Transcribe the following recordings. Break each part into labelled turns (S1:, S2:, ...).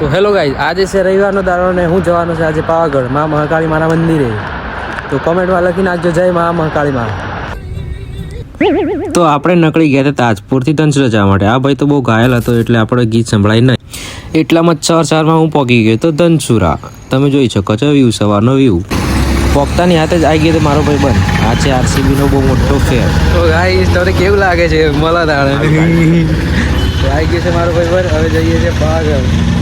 S1: તો hello guys આજે છે રવિવારનો દાડો ને હું જવાનો છે આજે પાવાગઢ મા મહાકાળી મારા મંદિરે. તો કોમેન્ટમાં લખી નાખજો જય મા મહાકાળી મા. તો આપણે નકળી ગયા હતા તાજપુરથી ધનસુરા જવા માટે. આ ભાઈ તો બહુ ઘાયલ હતો એટલે આપણે ગીત સંભળાય નહીં. એટલામાં ચાર ચારમાં હું પહોંચી ગયો તો ધનસુરા તમે જોઈ શકો છો વ્યૂ સવારનો વ્યૂ. પોકતાની હાથે જ આવી ગયો તો મારો ભાઈ બન આ છે આરસીબી નો બહુ મોટો ફેર. તો ગાઈસ તમને કેવું લાગે છે? મળા દાડે. આવી ગયો છે મારો ભાઈ બન હવે જઈએ છીએ પાવાગઢ.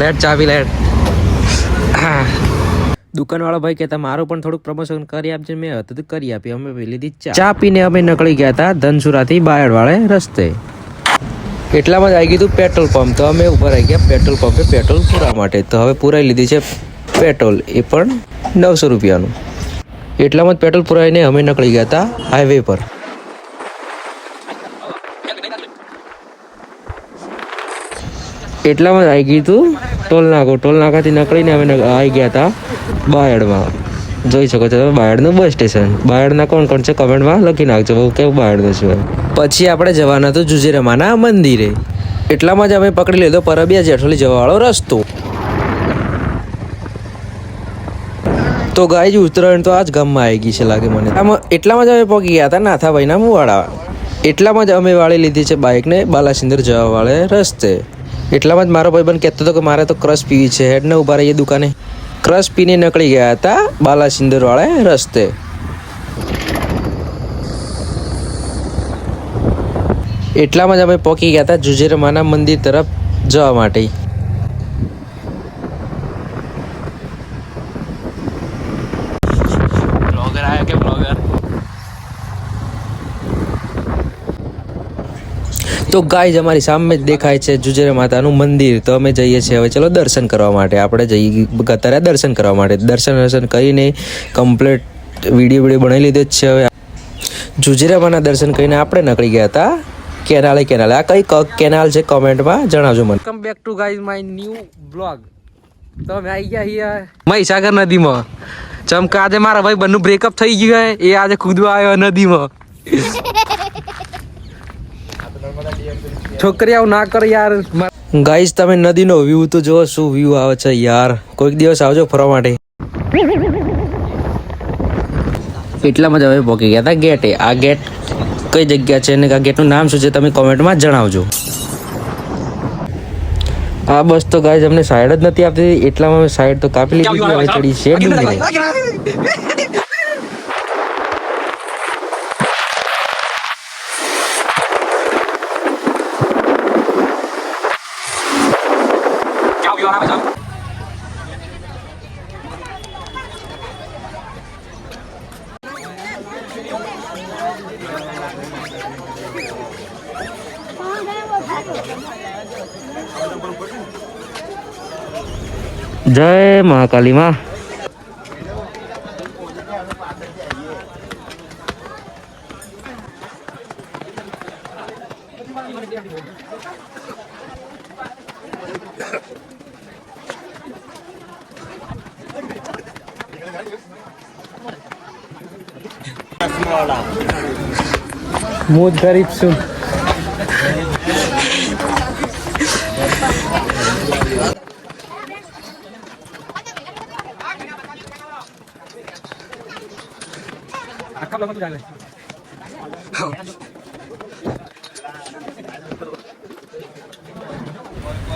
S1: લેટ ચાવી લેટ. દુકાનવાળો ભાઈ કહેતા મારું પણ થોડુંક પ્રમોશન કરી આપજે મેં હતું તો કરી આપી. અમે લીધી ચા. ચા પીને અમે નીકળી ગયા હતા ધનસુરાથી બાયડવાળે રસ્તે. એટલામાં જ આવી ગયું પેટ્રોલ પંપ. તો અમે ઉપર આવી ગયા પેટ્રોલ પંપે પેટ્રોલ પૂરા માટે. તો હવે પૂરાઈ લીધી છે પેટ્રોલ. એ પણ નવસો રૂપિયાનું. એટલામાં જ પેટ્રોલ પુરાઈને અમે નીકળી ગયા હતા હાઈવે પર. એટલામાં જ આવી ગયું હતું ટોલ નાકો નકળીને અમે આવી ગયા હતા બાયડમાં. જોઈ શકો છો તમે, બાયડનું બસ સ્ટેશન. બાયડના કોણ કોણ છે કમેન્ટમાં લખી નાખજો કે બાયડનું છે. પછી આપણે જવાના તો જુજેરમાના મંદિરે. એટલામાં જ અમે પકડી લીધો પરબિયા જેઠોલી જવાવાળો રસ્તો. તો ગાય જ ઉત્તરાયણ તો આ જ ગામમાં આવી ગઈ છે લાગે મને. આમાં એટલામાં જ અમે પહોંચી ગયા હતા નાથાભાઈના મુવાડા એટલામાં જ અમે વાળી લીધી છે બાઇકને બાલાસિંદર જવા વાળે રસ્તે. એટલામાં જ મારો ભાઈબંધ કહેતો હતો કે મારે તો ક્રશ પીવી છે. હેડને ઊભા રહીએ દુકાને. ક્રશ પીને નીકળી ગયા હતા બાલાસિંદર વાળે રસ્તે. એટલામાં જ અમે પહોંચી ગયા હતા જુજેરમાના મંદિર તરફ જવા માટે બ્લોગર આવ્યો કે બ્લોગર તો ગાય અમારી સામે જ દેખાય છે જુજેરા માતાનું મંદિર. તો અમે જઈએ છીએ હવે ચલો દર્શન કરવા માટે. આપણે જઈએ ગતારે દર્શન કરવા માટે. દર્શન દર્શન કરીને કમ્પ્લીટ વીડિયો વીડિયો બનાવી લીધો જ છે હવે. જુજરામાના દર્શન કરીને આપણે નીકળી ગયા હતા કેનાલે કેનાલે. આ કઈ કેનાલ છે કોમેન્ટમાં જણાવજો મને. Welcome back to guys my new blog તો અમે આવી ગયા અહીંયા મહીસાગર નદીમાં. ચમકા આજે મારા ભાઈ બંનું બ્રેકઅપ થઈ ગયું હે. એ આજે કૂદવા આવ્યો નદીમાં. છોકરી આવું ના કર યાર. ગાઈસ તમે નદીનો વ્યૂ તો જો શું વ્યૂ આવે છે યાર. કોઈક દિવસ આવજો ફરવા માટે. એટલામાં જ હવે પહોંચી ગયા હતા ગેટે આ ગેટ કઈ જગ્યા છે અને આ ગેટનું નામ શું છે તમે કોમેન્ટમાં જણાવજો. આ બસ તો ગાઈઝ અમને સાઈડ જ નથી આપતી એટલામાં અમે સાઈડ તો કાપી લીધી હવે ચડી છે જય મહાકાલી માં. હું જ ગરીબ છું.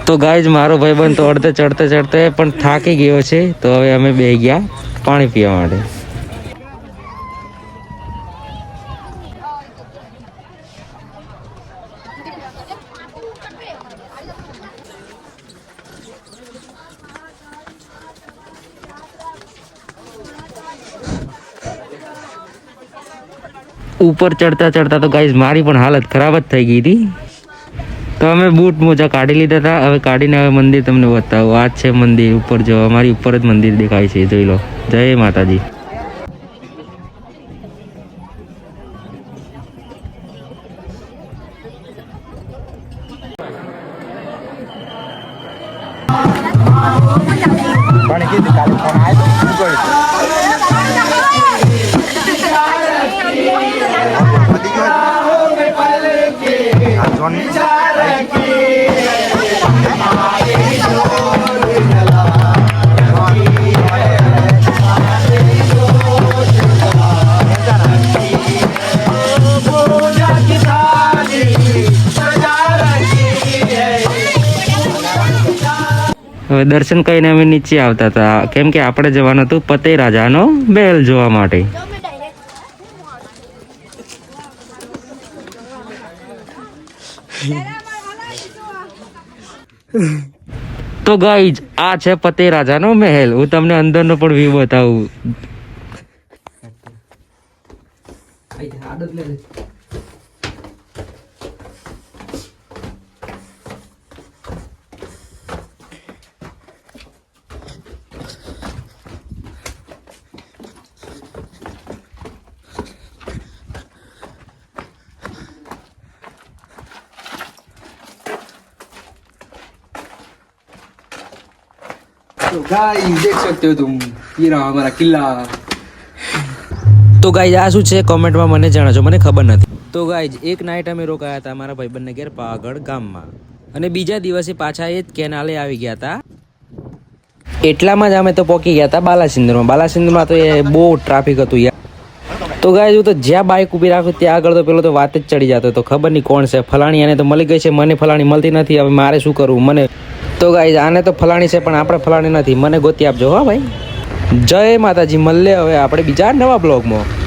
S1: તો ગાઈઝ મારો ભાઈબંધ તો અડધે ચડતે ચડતે પણ થાકી ગયો છે. તો હવે અમે બે ગયા પાણી પીવા માટે. ઉપર ચડતા ચડતા તો ગાઈઝ મારી પણ હાલત ખરાબ જ થઈ ગઈ હતી. તો અમે બૂટ મોજા કાઢી લીધા હતા. હવે કાઢીને હવે મંદિર તમને બતાવું. આ છે મંદિર ઉપર જવા મારી ઉપર જ મંદિર દેખાય છે, જોઈ લો. જય માતાજી.
S2: પણ કીધું, કાલે ફોન આવ્યો શું કર્યું?
S1: હવે દર્શન કરીને અમે નીચે આવતા હતા. કેમ કે આપણે જવાનું હતું પતે રાજાનો બેલ જોવા માટે. તો ગાઈજ આ છે પતે રાજાનો મહેલ. હું તમને અંદરનો પણ વ્યૂ બતાવું.
S3: तो गाइस देख सकते हो तुम ये रहा हमारा किला
S1: તો ગાઈજ આ શું છે કોમેન્ટમાં મને જણાવજો મને ખબર નથી તો ગાઈજ એક નાઇટ અમે રોકાયા હતા મારા ભાઈબંધને ઘેર પાવાગઢ ગામમાં અને બીજા દિવસે પાછા એ જ કેનાલે આવી ગયા હતા એટલામાં જ અમે તો પહોંચી ગયા હતા બાલાસિંદરમાં બાલાસિંદરમાં તો એ બહુ ટ્રાફિક હતું યાર તો ગાઈજ હું તો જ્યાં બાઇક ઊભી રાખું ત્યાં આગળ તો પેલો તો વાત જ ચડી જતો તો ખબર નહીં કોણ છે ફલાણી આને તો મળી ગઈ છે મને ફલાણી મળતી નથી હવે મારે શું કરવું મને તો ગાઈઝ આને તો ફલાણી છે, પણ આપણે ફલાણી નથી. મને ગોતી આપજો, હા ભાઈ. જય માતાજી, મળીએ હવે આપણે બીજા નવા બ્લોગમાં